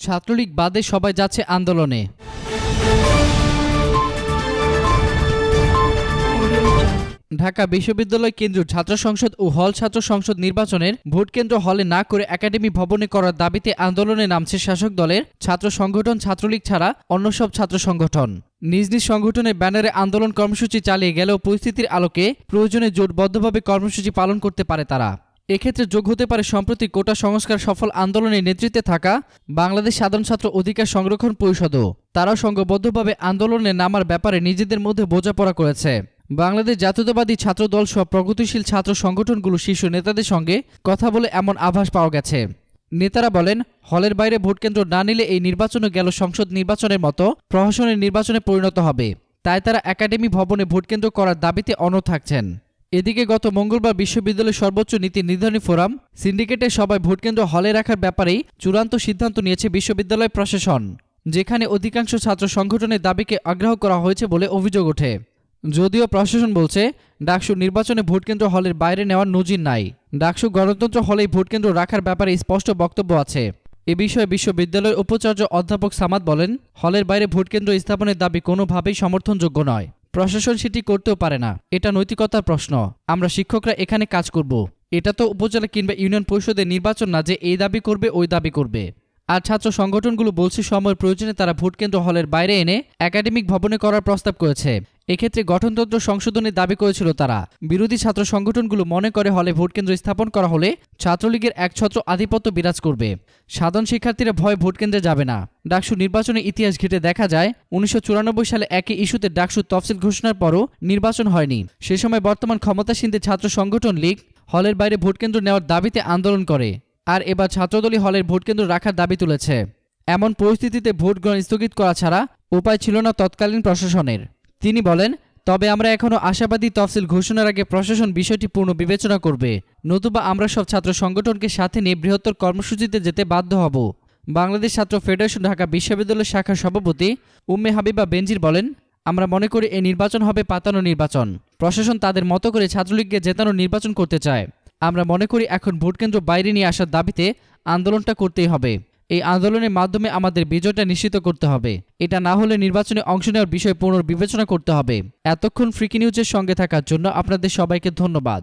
ছাত্রলীগ বাদে সবাই যাচ্ছে আন্দোলনে। ঢাকা বিশ্ববিদ্যালয় কেন্দ্রীয় ছাত্র সংসদ ও হল ছাত্র সংসদ নির্বাচনের ভোট কেন্দ্র হলে না করে একাডেমি ভবনে করার দাবিতে আন্দোলনে নামছে শাসক দলের ছাত্র সংগঠন ছাত্রলীগ ছাড়া অন্য সব ছাত্র সংগঠন। নিজ নিজ সংগঠনের ব্যানারে আন্দোলন কর্মসূচি চালিয়ে গেলেও পরিস্থিতির আলোকে প্রয়োজনে জোটবদ্ধভাবে কর্মসূচি পালন করতে পারে তারা। এক্ষেত্রে যোগ হতে পারে সম্প্রতি কোটা সংস্কার সফল আন্দোলনের নেতৃত্বে থাকা বাংলাদেশ সাধারণ ছাত্র অধিকার সংরক্ষণ পরিষদও। তারাও সংঘবদ্ধভাবে আন্দোলনে নামার ব্যাপারে নিজেদের মধ্যে বোঝাপড়া করেছে। বাংলাদেশ জাতীয়তাবাদী ছাত্র দল সহ প্রগতিশীল ছাত্র সংগঠনগুলো শীর্ষ নেতাদের সঙ্গে কথা বলে এমন আভাস পাওয়া গেছে। নেতারা বলেন, হলের বাইরে ভোটকেন্দ্র না নিলে এই নির্বাচনও গেল সংসদ নির্বাচনের মতো প্রহসনের নির্বাচনে পরিণত হবে। তাই তারা একাডেমি ভবনে ভোটকেন্দ্র করার দাবিতে অনড় থাকছেন। এদিকে গত মঙ্গলবার বিশ্ববিদ্যালয়ের সর্বোচ্চ নীতি নির্ধারণী ফোরাম, সিন্ডিকেটের সবাই ভোটকেন্দ্র হলে রাখার ব্যাপারেই চূড়ান্ত সিদ্ধান্ত নিয়েছে বিশ্ববিদ্যালয় প্রশাসন, যেখানে অধিকাংশ ছাত্র সংগঠনের দাবিকে আগ্রহ করা হয়েছে বলে অভিযোগ ওঠে। যদিও প্রশাসন বলছে, ডাকসু নির্বাচনে ভোটকেন্দ্র হলের বাইরে নেওয়ার নজির নাই। ডাকসু গণতন্ত্র হলেই ভোটকেন্দ্র রাখার ব্যাপারে স্পষ্ট বক্তব্য আছে। এ বিষয়ে বিশ্ববিদ্যালয়ের উপাচার্য অধ্যাপক সামাদ বলেন, হলের বাইরে ভোটকেন্দ্র স্থাপনের দাবি কোনোভাবেই সমর্থনযোগ্য নয়। প্রশাসন সেটি করতেও পারে না। এটা নৈতিকতার প্রশ্ন। আমরা শিক্ষকরা এখানে কাজ করব। এটা তো উপজেলা কিংবা ইউনিয়ন পরিষদের নির্বাচন না যে এই দাবি করবে, ওই দাবি করবে। আর ছাত্র সংগঠনগুলো বলছে সময়ের প্রয়োজনে তারা ভোটকেন্দ্র হলের বাইরে এনে একাডেমিক ভবনে করার প্রস্তাব করেছে। এক্ষেত্রে গঠনতন্ত্র সংশোধনের দাবি করেছিল তারা। বিরোধী ছাত্র সংগঠনগুলো মনে করে হলে ভোটকেন্দ্র স্থাপন করা হলে ছাত্রলীগের একছত্র আধিপত্য বিরাজ করবে। সাধারণ শিক্ষার্থীরা ভয় ভোটকেন্দ্রে যাবে না। ডাকসু নির্বাচনের ইতিহাস ঘেটে দেখা যায়, উনিশশো চুরানব্বই সালে একই ইস্যুতে ডাকসু তফসিল ঘোষণার পরও নির্বাচন হয়নি। সে সময় বর্তমান ক্ষমতাসীনদের ছাত্র সংগঠন লীগ হলের বাইরে ভোটকেন্দ্র নেওয়ার দাবিতে আন্দোলন করে, আর এবার ছাত্রদলই হলের ভোটকেন্দ্র রাখার দাবি তুলেছে। এমন পরিস্থিতিতে ভোট গ্রহণ স্থগিত করা ছাড়া উপায় ছিল না তৎকালীন প্রশাসনের। তিনি বলেন, তবে আমরা এখনও আশাবাদী তফসিল ঘোষণার আগে প্রশাসন বিষয়টি পূর্ণ বিবেচনা করবে। নতুবা আমরা সব ছাত্র সংগঠনকে সাথে নিয়ে বৃহত্তর কর্মসূচিতে যেতে বাধ্য হব। বাংলাদেশ ছাত্র ফেডারেশন ঢাকা বিশ্ববিদ্যালয় শাখার সভাপতি উম্মে হাবিবা বেনজির বলেন, আমরা মনে করি এই নির্বাচন হবে পাতানো নির্বাচন। প্রশাসন তাদের মতো করে ছাত্রলীগকে জেতানো নির্বাচন করতে চায়। আমরা মনে করি এখন ভোটকেন্দ্র বাইরে নিয়ে আসার দাবিতে আন্দোলনটা করতেই হবে। এই আন্দোলনের মাধ্যমে আমাদের বিজয়টা নিশ্চিত করতে হবে। এটা না হলে নির্বাচনে অংশ নেওয়ার বিষয়ে পুনর্বিবেচনা করতে হবে। এতক্ষণ ফ্রিকি নিউজের সঙ্গে থাকার জন্য আপনাদের সবাইকে ধন্যবাদ।